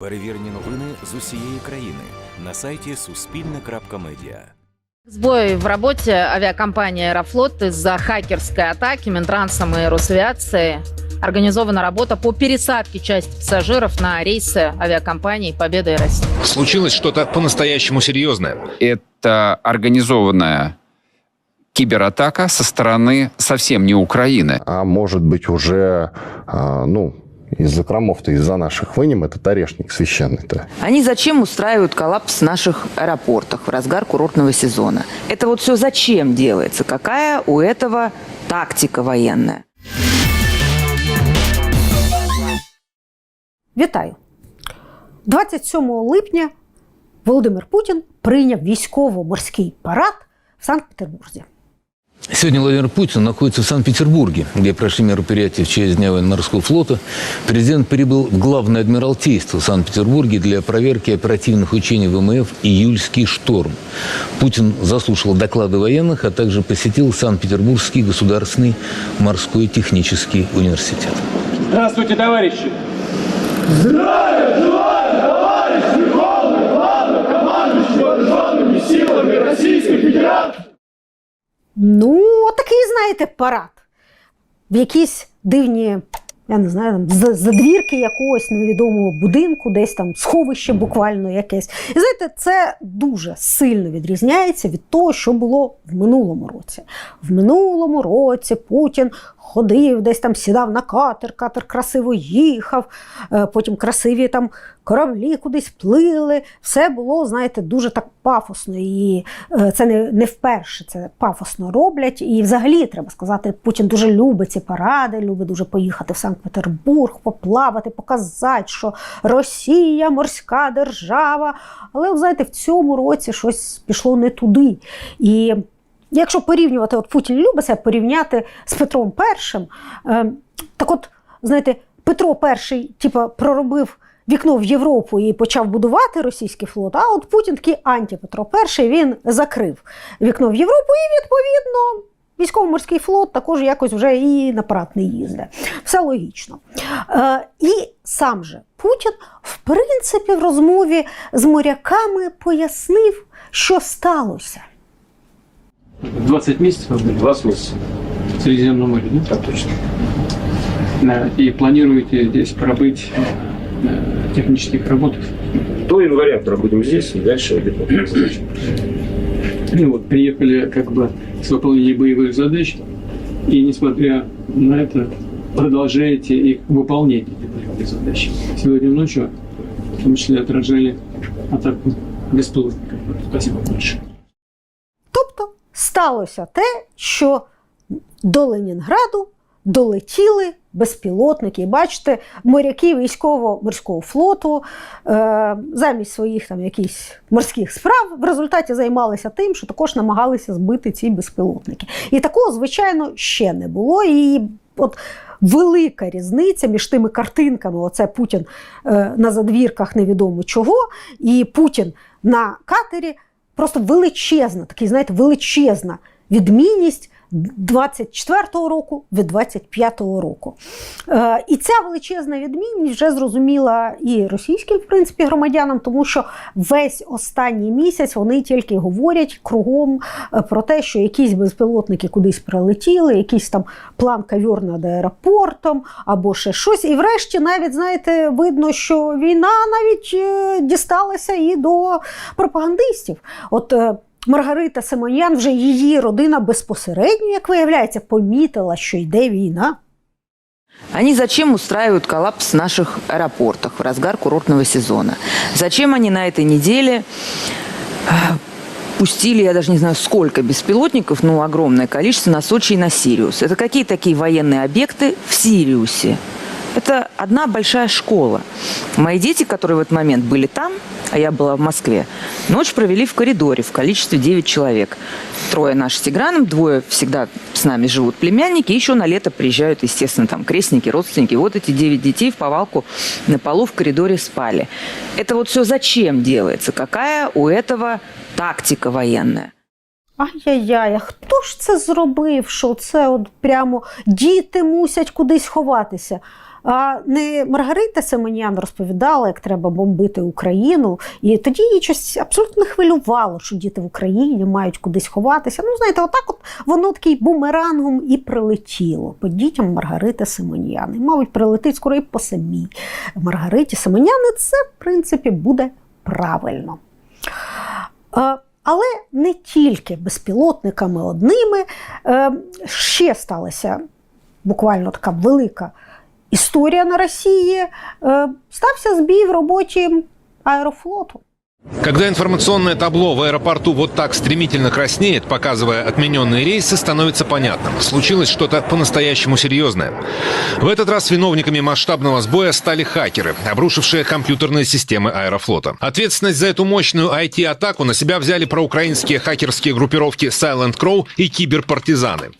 Перевірені новини з усієї країни на сайті Суспільне.Медіа. Сбой в работе авиакомпании «Аэрофлот» из-за хакерской атаки Минтрансом и Росавиацией. Организована работа по пересадке части пассажиров на рейсы авиакомпаний «Победа» и «Россия». Случилось что-то по-настоящему серьезное. это организованная кибератака со стороны совсем не Украины. а может быть уже, а, ну, из закромов-то из-за наших вынем этот орешник священный-то. Они зачем устраивают коллапс в наших аэропортах в разгар курортного сезона? Это вот все зачем делается? Какая у этого тактика военная? Вітаю! 27 липня Володимир Путін прийняв військово-морський парад в Санкт-Петербурзі. Сегодня Владимир Путин находится в Санкт-Петербурге, где прошли мероприятия в честь Дня военно-морского флота. Президент прибыл в Главное Адмиралтейство в Санкт-Петербурге для проверки оперативных учений ВМФ «Июльский шторм». Путин заслушал доклады военных, а также посетил Санкт-Петербургский государственный морской технический университет. Здравствуйте, товарищи! Ну, отакий, знаєте, парад. В якісь дивні, я не знаю, там, за- задвірки якогось невідомого будинку, десь там сховище буквально якесь. І знаєте, це дуже сильно відрізняється від того, що було в минулому році. В минулому році Путін ходив, десь там сідав на катер, катер красиво їхав, е, потім красиві там кораблі кудись плили. Все було, знаєте, дуже так пафосно. І е, це не, не вперше це пафосно роблять. І взагалі треба сказати, Путін дуже любить ці паради, любить дуже поїхати в Санкт-Петербург, поплавати, показати, що Росія морська держава. Але, знаєте, в цьому році щось пішло не туди. І якщо порівнювати, от Путін любить себе порівняти з Петром І, е, так от, знаєте, Петро І, типа, проробив вікно в Європу і почав будувати російський флот. А от Путін такий антипетро І, він закрив вікно в Європу і відповідно. Військово-морський флот також якось вже і на парад не їздить. Все логічно. Е, і сам же Путін, в принципі, в розмові з моряками пояснив, що сталося. 20 месяцев вы были 20 месяцев. в Средиземном море, да? Так точно. И планируете здесь пробыть на технических работах? До января пробудем здесь и дальше задачи. Ну вот, приехали как бы с выполнением боевых задач, и несмотря на это продолжаете их выполнять, эти боевые задачи. Сегодня ночью, в том числе, отражали атаку беспилотников. Спасибо большое. Сталося те, що до Ленінграду долетіли безпілотники. Бачите, моряки військово-морського флоту е, замість своїх там якихось морських справ в результаті займалися тим, що також намагалися збити ці безпілотники. І такого, звичайно, ще не було. І от велика різниця між тими картинками, оце Путін е, на задвірках невідомо чого, і Путін на катері просто величезна, такий, знаєте, величезна відмінність 24-го року від 25-го року. Е, і ця величезна відмінність вже зрозуміла і російським, в принципі, громадянам, тому що весь останній місяць вони тільки говорять кругом е, про те, що якісь безпілотники кудись прилетіли, якийсь там план кавьор над аеропортом або ще щось. І врешті навіть, знаєте, видно, що війна навіть е, дісталася і до пропагандистів. От Маргарита Симонян, вже її родина безпосередньо, як виявляється, помітила, що йде війна. Они зачем устраивают коллапс в наших аэропортах в разгар курортного сезона? Зачем они на этой неделе э, пустили, я даже не знаю сколько беспилотников, ну огромное количество на Сочи и на Сириус? Это какие такие военные объекты в Сириусе? Это одна большая школа. Мои дети, которые в этот момент были там, а я была в Москве, ночь провели в коридоре в количестве 9 человек. Трое наши с Тиграном, двое всегда с нами живут племянники, еще на лето приезжают, естественно, там крестники, родственники. Вот эти 9 детей в повалку на полу в коридоре спали. Это вот все зачем делается? Какая у этого тактика военная? Ай-яй-яй, а хто ж це зробив? Що це от прямо діти мусять кудись ховатися? А не Маргарита Семенян розповідала, як треба бомбити Україну, і тоді її щось абсолютно не хвилювало, що діти в Україні мають кудись ховатися. Ну, знаєте, отак от воно такий бумерангом і прилетіло по дітям Маргарити Семенян. І, мабуть, прилетить скоро і по самій Маргариті Семенян, і це, в принципі, буде правильно. Але не тільки безпілотниками одними Е, ще сталася буквально така велика історія на Росії. Е, Стався збій в роботі аерофлоту. Когда информационное табло в аэропорту вот так стремительно краснеет, показывая отмененные рейсы, становится понятным. Случилось что-то по-настоящему серьезное. В этот раз виновниками масштабного сбоя стали хакеры, обрушившие компьютерные системы аэрофлота. Ответственность за эту мощную IT-атаку на себя взяли проукраинские хакерские группировки Silent Crow и киберпартизаны.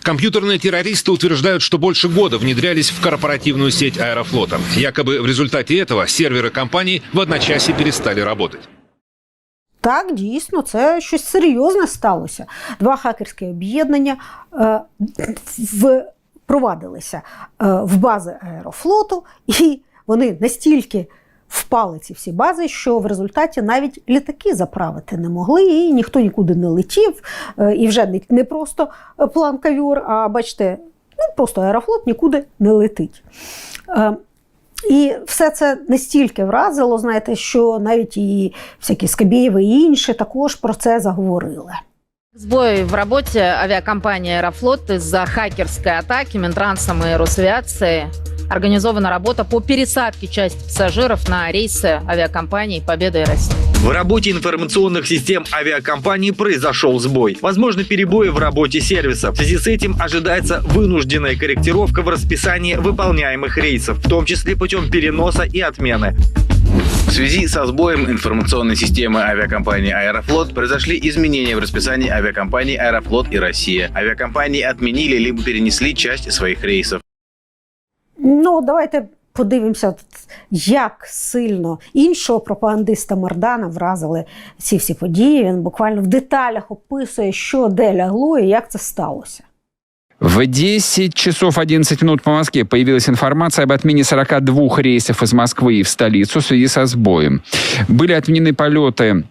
Компьютерные террористы утверждают, что больше года внедрялись в корпоративную сеть аэрофлота. Якобы в результате этого серверы компании в одночасье перестали работать. Так, дійсно, це щось серйозне сталося. Два хакерські об'єднання е, впровадилися е, в бази аерофлоту, і вони настільки впали ці всі бази, що в результаті навіть літаки заправити не могли, і ніхто нікуди не летів. Е, і вже не, не просто план кавюр, а бачите, ну просто аерофлот нікуди не летить. І все це настільки вразило, знаєте, що навіть і всякі Скабєєви і інші також про це заговорили. Сбой в работе авиакомпании «Аэрофлот» из-за хакерской атаки Минтрансом и Росавиации организована работа по пересадке части пассажиров на рейсы авиакомпании «Победа» и «Россия». В работе информационных систем авиакомпании произошел сбой. Возможны перебои в работе сервиса. В связи с этим ожидается вынужденная корректировка в расписании выполняемых рейсов, в том числе путем переноса и отмены. В связи со сбоем информационной системы авиакомпании «Аэрофлот» произошли изменения в расписании авиакомпаний «Аэрофлот» и «Россия». Авиакомпании отменили либо перенесли часть своих рейсов. Ну, давайте подивимося, як сильно іншого пропагандиста Мардана вразили ці всі події. Він буквально в деталях описує, що де лягло і як це сталося. В 10 часов 11 минут по Москве появилась информация об отмене 42 рейсов из Москвы в столицу в связи со сбоем. Были отменены полеты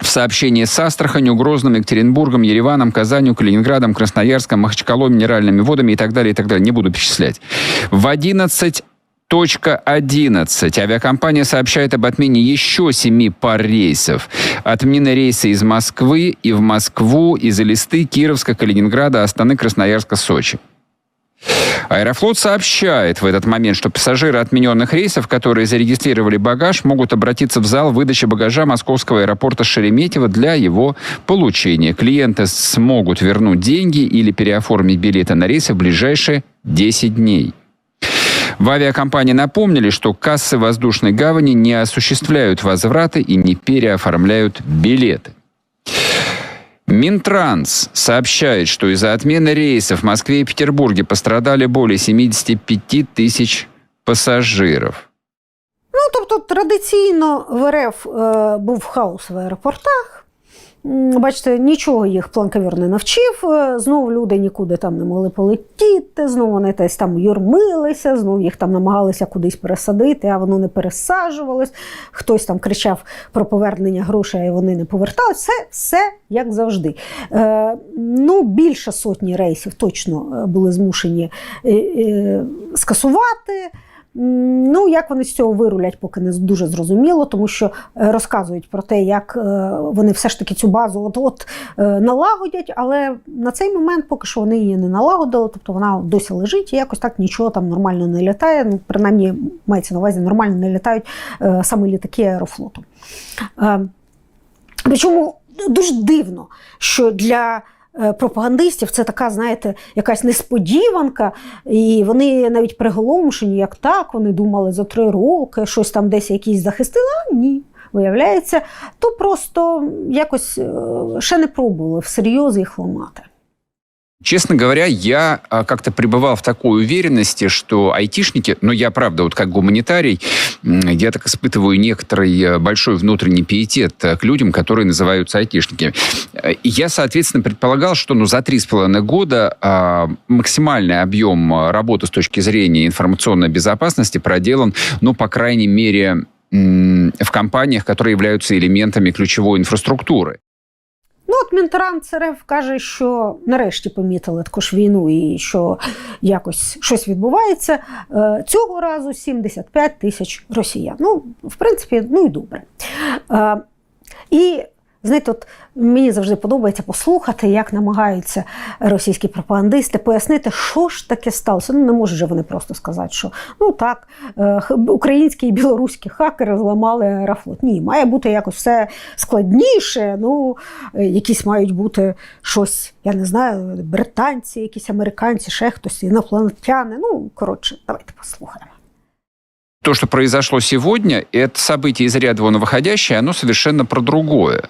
в сообщении с Астраханью, Грозным, Екатеринбургом, Ереваном, Казанью, Калининградом, Красноярском, Махачкалой, Минеральными водами и так далее, и так далее. Не буду перечислять. В 11 Точка 11. Авиакомпания сообщает об отмене еще семи пар рейсов. Отменены рейсы из Москвы и в Москву, из Элисты, Кировска, Калининграда, Астаны, Красноярска, Сочи. Аэрофлот сообщает в этот момент, что пассажиры отмененных рейсов, которые зарегистрировали багаж, могут обратиться в зал выдачи багажа московского аэропорта Шереметьево для его получения. Клиенты смогут вернуть деньги или переоформить билеты на рейсы в ближайшие 10 дней. В авиакомпании напомнили, что кассы воздушной гавани не осуществляют возвраты и не переоформляют билеты. Минтранс сообщает, что из-за отмены рейсов в Москве и Петербурге пострадали более 75 тысяч пассажиров. Ну, тобто, традиційно в РФ е, був хаос в аеропортах. Бачите, нічого їх план ковер не навчив. Е, Знову люди нікуди там не могли полетіти, знову вони десь там юрмилися, знову їх там намагалися кудись пересадити, а воно не пересаджувалось. Хтось там кричав про повернення грошей, а вони не поверталися. Все, все як завжди. Е, ну, більше сотні рейсів точно е, були змушені е, е, скасувати. Ну, як вони з цього вирулять, поки не дуже зрозуміло, тому що е, розказують про те, як е, вони все ж таки цю базу от-от е, налагодять, але на цей момент поки що вони її не налагодили, тобто вона досі лежить і якось так нічого там нормально не літає. Ну, принаймні, мається на увазі, нормально не літають саме літаки аерофлоту. Причому дуже дивно, що для пропагандистів це така, знаєте, якась несподіванка, і вони навіть приголомшені, як так, вони думали за три роки, щось там десь якісь захистили, а ні. Виявляється, то просто якось е, ще не пробували всерйоз їх ламати. Честно говоря, я а, как-то пребывал в такой уверенности, что айтишники, ну я правда, вот как гуманитарий, я так испытываю некоторый э, большой внутренний пиетет э, к людям, которые называются айтишниками. Э, я, соответственно, предполагал, что ну, за три с половиной года а, максимальный объем а, работы с точки зрения информационной безопасности проделан, ну, по крайней мере, в компаниях, которые являются элементами ключевой инфраструктуры. Ну, от Мінтранс ЦРФ каже, що нарешті помітили також війну і що якось щось відбувається. Е, Цього разу 75 тисяч росіян. Ну, в принципі, ну і добре. Е, І знаєте, от мені завжди подобається послухати, як намагаються російські пропагандисти пояснити, що ж таке сталося. Ну, не можуть же вони просто сказати, що ну так, е, х- українські і білоруські хакери зламали аерофлот. Ні, має бути якось все складніше. Ну, е, якісь мають бути щось, я не знаю, британці, якісь американці, ще хтось, інопланетяни. Ну, коротше, давайте послухаємо. то, что произошло сегодня, это событие из ряда вон выходящее, оно совершенно про другое.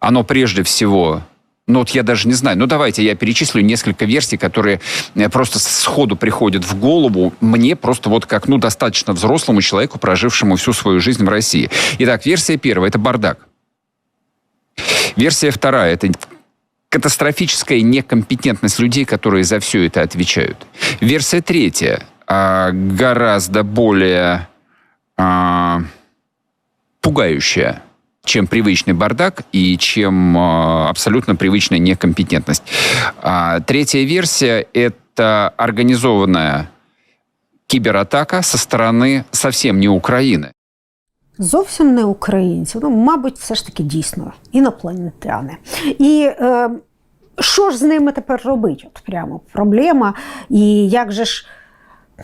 Оно прежде всего ну вот я даже не знаю, ну давайте я перечислю несколько версий, которые э, просто сходу приходят в голову мне просто вот как, ну, достаточно взрослому человеку, прожившему всю свою жизнь в России. Итак, версия первая – это бардак. Версия вторая – это катастрофическая некомпетентность людей, которые за все это отвечают. Версия третья а, гораздо более а, пугающая, чем привычный бардак и чем а, абсолютно привычная некомпетентность. А, третья версия – это организованная кибератака со стороны совсем не Украины. Зовсім не українці, ну, мабуть, все ж таки дійсно інопланетяни. І е, що ж з ними тепер робити? От прямо проблема. І як же ж,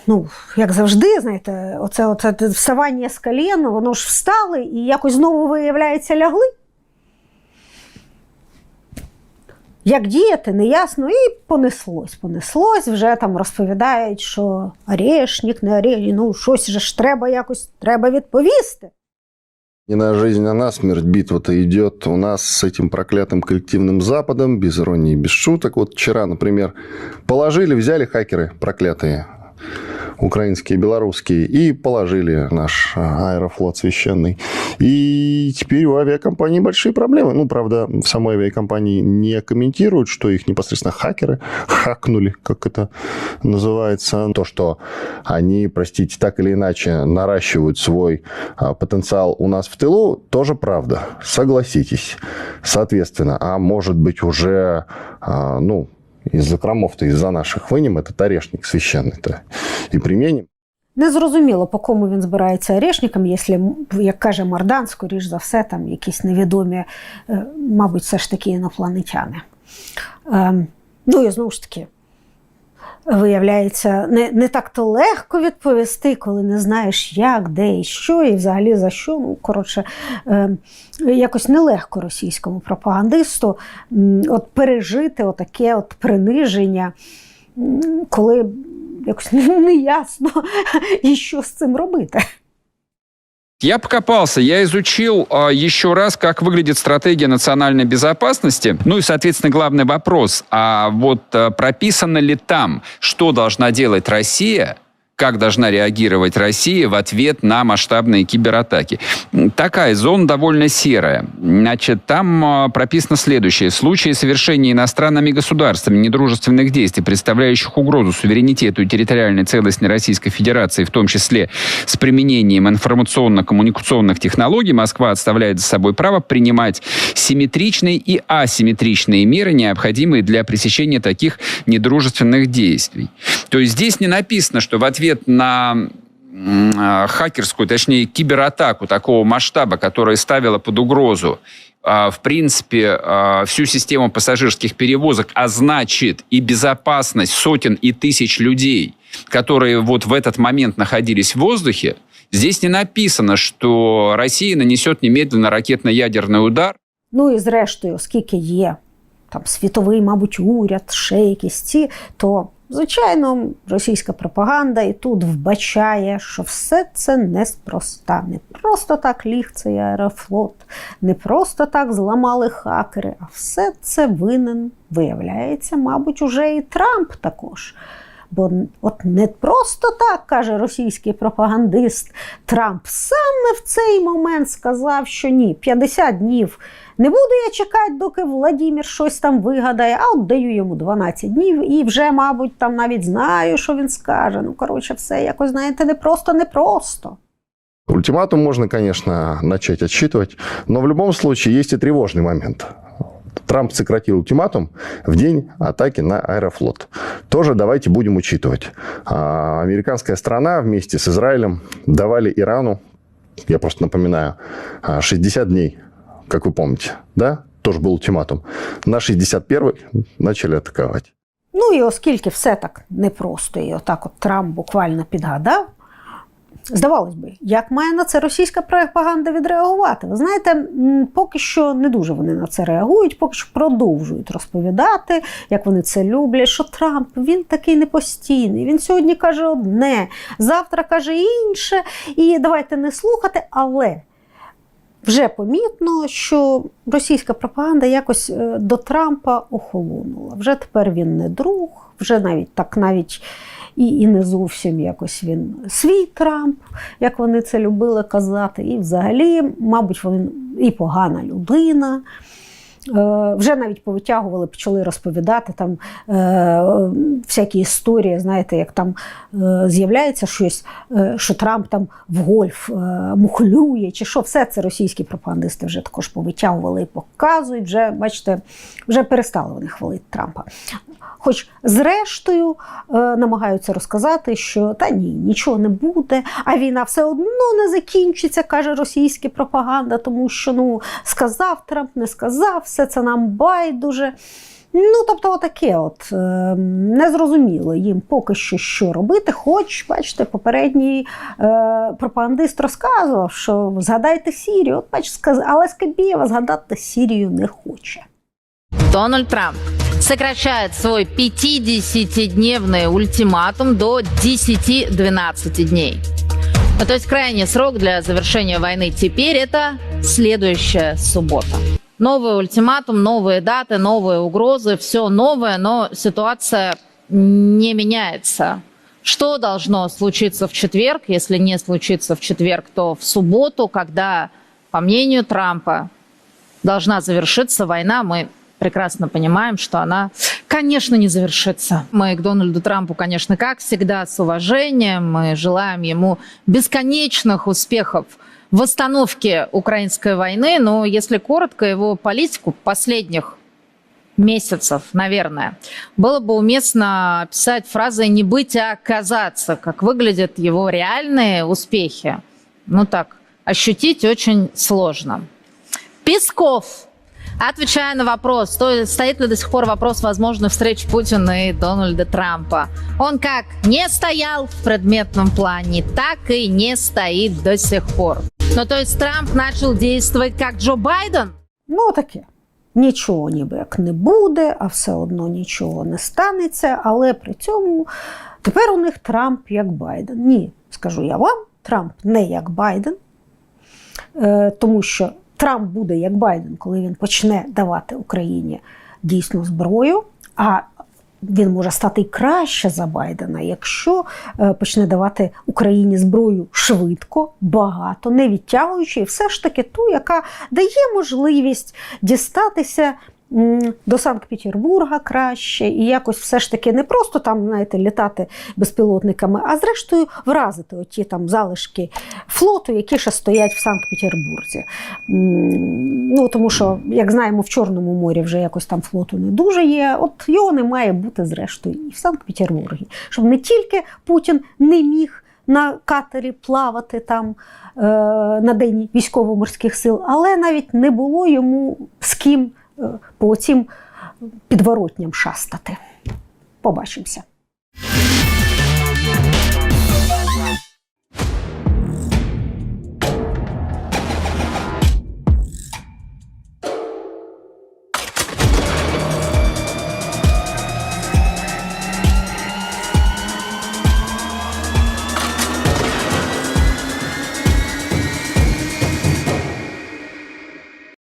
ну, як завжди, знаєте, оце, оце вставання з колін, воно ж встали і якось знову, виявляється, лягли. Як діяти, неясно, і понеслось. Понеслось, вже там розповідають, що орешник, не орешник, ну щось же ж треба якось треба відповісти. Не на жизнь, а на смерть битва-то идет у нас с этим проклятым коллективным Западом, без иронии, без шуток. Вот вчера, например, положили, взяли хакеры проклятые, украинские, белорусские, и положили наш а, аэрофлот священный. И теперь у авиакомпании большие проблемы. Ну, правда, в самой авиакомпании не комментируют, что их непосредственно хакеры хакнули, как это называется. То, что они, простите, так или иначе наращивают свой а, потенциал у нас в тылу, тоже правда. Согласитесь. Соответственно, а может быть уже, а, ну, из закромов-то, из-за наших вынем этот орешник священный-то и применим. Незрозуміло, по кому він збирається орешником, якщо, як каже Мардан, скоріш за все, там якісь невідомі, е, мабуть, все ж таки інопланетяни. Ем, ну і знову ж таки, виявляється, не, не так-то легко відповісти, коли не знаєш, як, де і що, і взагалі за що. Ну, коротше, е, якось нелегко російському пропагандисту от пережити отаке от приниження, коли якось не ясно, і що з цим робити. Я покопался, я изучил а, еще раз, как выглядит стратегия национальной безопасности. Ну и, соответственно, главный вопрос, а вот а, прописано ли там, что должна делать Россия, как должна реагировать Россия в ответ на масштабные кибератаки. Такая зона довольно серая. Значит, там а, прописано следующее. В случае совершения иностранными государствами недружественных действий, представляющих угрозу суверенитету и территориальной целостности Российской Федерации, в том числе с применением информационно-коммуникационных технологий, Москва отставляет за собой право принимать симметричные и асимметричные меры, необходимые для пресечения таких недружественных действий. То есть здесь не написано, что в ответ на м, а, хакерскую, точнее, кибератаку такого масштаба, которая ставила под угрозу а, в принципе, а, всю систему пассажирских перевозок, а значит и безопасность сотен и тысяч людей, которые вот в этот момент находились в воздухе, здесь не написано, что Россия нанесет немедленно ракетно-ядерный удар. Ну і зрештою, оскільки є там світовий, мабуть, уряд, ще якісь ці, то Звичайно, російська пропаганда і тут вбачає, що все це неспроста. Не просто так ліг цей аерофлот, не просто так зламали хакери, а все це винен, виявляється, мабуть, уже і Трамп також. Бо от не просто так каже російський пропагандист Трамп, саме в цей момент сказав, що ні, 50 днів не буду я чекати, доки Владімір щось там вигадає, а от даю йому 12 днів і вже, мабуть, там навіть знаю, що він скаже. Ну, коротше, все якось, знаєте, не просто, не просто. Ультиматум можно, конечно, начать отсчитывать, но в любом случае есть и тревожный момент. Трамп сократил ультиматум в день атаки на Аэрофлот. Тоже давайте будем учитывать. А, Американская страна вместе с Израилем давали Ирану, я просто напоминаю, а, 60 дней, как вы помните, да? Тоже был ультиматум. На 61 начали атаковать. Ну і оскільки все так непросто, і отак от Трамп буквально підгадав, здавалось би, як має на це російська пропаганда відреагувати? Ви знаєте, поки що не дуже вони на це реагують, поки що продовжують розповідати, як вони це люблять, що Трамп він такий непостійний. Він сьогодні каже одне, завтра каже інше, і давайте не слухати, але. Вже помітно, що російська пропаганда якось е, до Трампа охолонула. Вже тепер він не друг, вже навіть так навіть і, і не зовсім якось він свій Трамп, як вони це любили казати. І взагалі, мабуть, він і погана людина. Е, Вже навіть повитягували, почали розповідати там е, всякі історії, знаєте, як там е, з'являється щось, що Трамп там в гольф мухлює, чи що, все це російські пропагандисти вже також повитягували і показують. Вже, бачите, вже перестали вони хвалити Трампа. Хоч зрештою намагаються розказати, що та ні, нічого не буде, а війна все одно не закінчиться, каже російська пропаганда, тому що ну сказав Трамп, не сказав, все це нам байдуже. Ну, тобто, отаке, от е, незрозуміло їм поки що що робити. Хоч, бачите, попередній е, пропагандист розказував, що згадайте Сірію. От бачите, сказ... але Скабєєва згадати Сірію не хоче. Дональд Трамп сокращает свой 50-дневный ультиматум до 10-12 дней. Ну, то есть крайний срок для завершения войны теперь это следующая суббота. Новый ультиматум, новые даты, новые угрозы, все новое, но ситуация не меняется. Что должно случиться в четверг? Если не случится в четверг, то в субботу, когда, по мнению Трампа, должна завершиться война, мы прекрасно понимаем, что она, конечно, не завершится. Мы к Дональду Трампу, конечно, как всегда, с уважением. Мы желаем ему бесконечных успехов в остановке украинской войны. Но если коротко, его политику последних месяцев, наверное, было бы уместно описать фразой «не быть, а оказаться», как выглядят его реальные успехи. Ну так, ощутить очень сложно. Песков Отвечая на вопрос, сто- стоит ли до сих пор вопрос возможной встречи Путина и Дональда Трампа, он как не стоял в предметном плане, так и не стоит до сих пор. Ну, то есть Трамп начал действовать как Джо Байден? Ну, таке. Нічого ніби як не буде, а все одно нічого не станеться. Але при цьому тепер у них Трамп як Байден. Ні, скажу я вам, Трамп не як Байден, е, тому що Трамп буде як Байден, коли він почне давати Україні дійсну зброю. А він може стати й краще за Байдена, якщо е, почне давати Україні зброю швидко, багато, не відтягуючи, і все ж таки ту, яка дає можливість дістатися до Санкт-Петербурга краще, і якось все ж таки не просто там, знаєте, літати безпілотниками, а зрештою вразити оті там залишки флоту, які ще стоять в Санкт-Петербурзі. Ну, тому що, як знаємо, в Чорному морі вже якось там флоту не дуже є. От його не має бути зрештою і в Санкт-Петербургі. Щоб не тільки Путін не міг на катері плавати там е, на день військово-морських сил, але навіть не було йому з ким по цим підворотням шастати. Побачимося.